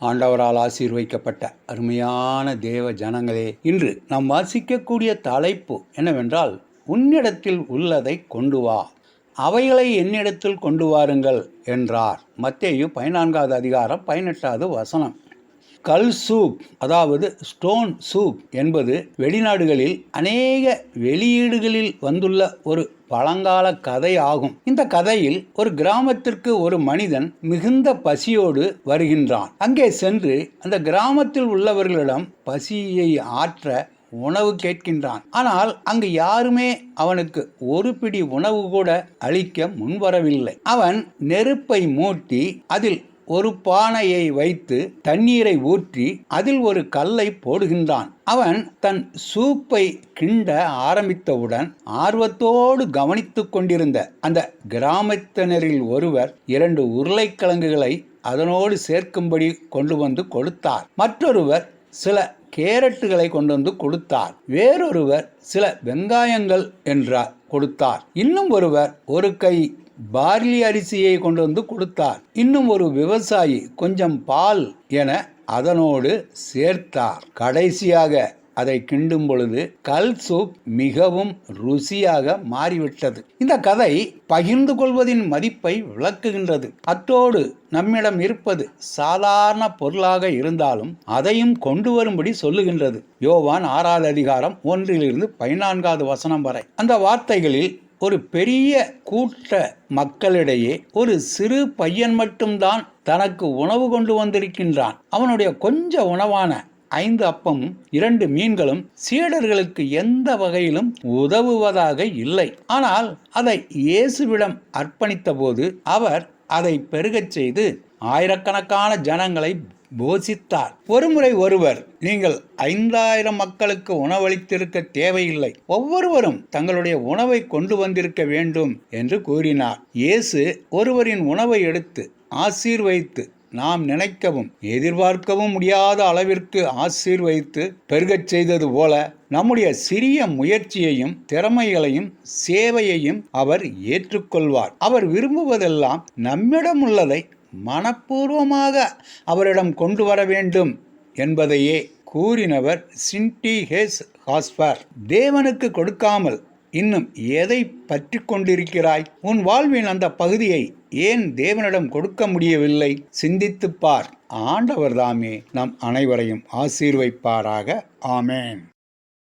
ஆண்டவரால் ஆசீர்வைக்கப்பட்ட அருமையான தேவ ஜனங்களே இன்று நாம் வாசிக்கக்கூடிய தலைப்பு என்னவென்றால் உன்னிடத்தில் உள்ளதை கொண்டு வா. அவைகளை என்னிடத்தில் கொண்டு வாருங்கள் என்றார். மத்தேயு பதினான்காவது அதிகாரம் பதினெட்டாவது வசனம். கல் சூப் அதாவது ஸ்டோன் சூப் என்பது வெளிநாடுகளில் அநேக வெளியீடுகளில் வந்துள்ள ஒரு பழங்கால கதை ஆகும். இந்த கதையில் ஒரு கிராமத்திற்கு ஒரு மனிதன் மிகுந்த பசியோடு வருகின்றான். அங்கே சென்று அந்த கிராமத்தில் உள்ளவர்களிடம் பசியை ஆற்ற உணவு கேட்கின்றான். ஆனால் அங்கு யாருமே அவனுக்கு ஒரு பிடி உணவு கூட அளிக்க முன்வரவில்லை. அவன் நெருப்பை மூட்டி அதில் ஒரு பானையை வைத்து தண்ணீரை ஊற்றி அதில் ஒரு கல்லை போடுகின்றான். அவன் தன் சூப்பை கிண்ட ஆரம்பித்தவுடன் ஆர்வத்தோடு கவனித்து கொண்டிருந்த அந்த கிராமத்தினரில் ஒருவர் இரண்டு உருளைக்கிழங்குகளை அதனோடு சேர்க்கும்படி கொண்டு வந்து கொடுத்தார். மற்றொருவர் சில கேரட்டுகளை கொண்டு வந்து கொடுத்தார். வேறொருவர் சில வெங்காயங்கள் என்றார் கொடுத்தார். இன்னும் ஒருவர் ஒரு கை பார்லி அரிசியை கொண்டு வந்து கொடுத்தார். இன்னும் ஒரு விவசாயி கொஞ்சம் பால் என அதனோடு சேர்த்தார். கடைசியாக அதை கிண்டும் பொழுது கல் சூப் மிகவும் ருசியாக மாறிவிட்டது. இந்த கதை பகிர்ந்து கொள்வதின் மதிப்பை விளக்குகின்றது. அத்தோடு நம்மிடம் இருப்பது சாதாரண பொருளாக இருந்தாலும் அதையும் கொண்டு வரும்படி சொல்லுகின்றது. யோவான் ஆறாவது அதிகாரம் ஒன்றிலிருந்து பதினான்காவது வசனம் வரை. அந்த வார்த்தைகளில் ஒரு பெரிய கூட்ட மக்களிடையே ஒரு சிறு பையன் மட்டும்தான் தனக்கு உணவு கொண்டு வந்திருக்கின்றான். அவனுடைய கொஞ்ச உணவான ஐந்து அப்பம் இரண்டு மீன்களும் சீடர்களுக்கு எந்த வகையிலும் உதவுவதாக இல்லை. ஆனால் அதை இயேசுவிடம் அர்ப்பணித்த போது அவர் அதை பெருகச் செய்து ஆயிரக்கணக்கான ஜனங்களை போசித்தார் ஒருமுறை ஒருவர் நீங்கள் ஐந்தாயிரம் மக்களுக்கு உணவளித்திருக்க தேவையில்லை. ஒவ்வொருவரும் தங்களுடைய உணவை கொண்டு வந்திருக்க வேண்டும் என்று கூறினார். இயேசு ஒருவரின் உணவை எடுத்து ஆசீர்வைத்து நாம் நினைக்கவும் எதிர்பார்க்கவும் முடியாத அளவிற்கு ஆசீர்வதித்து பெருகச் செய்தது போல நம்முடைய சிறிய முயற்சியையும் திறமைகளையும் சேவையையும் அவர் ஏற்றுக்கொள்வார். அவர் விரும்புவதெல்லாம் நம்மிடம் உள்ளதை மனப்பூர்வமாக அவரிடம் கொண்டு வர வேண்டும் என்பதையே கூறினவர் சின்டி ஹேஸ் ஹாஸ்பர். தேவனுக்கு கொடுக்காமல் இன்னும் எதை பற்றி கொண்டிருக்கிறாய்? உன் வாழ்வின் அந்த பகுதியை ஏன் தேவனிடம் கொடுக்க முடியவில்லை? சிந்தித்துப் பார். ஆண்டவர் தாமே நம் அனைவரையும் ஆசீர்வைப்பாராக. ஆமேன்.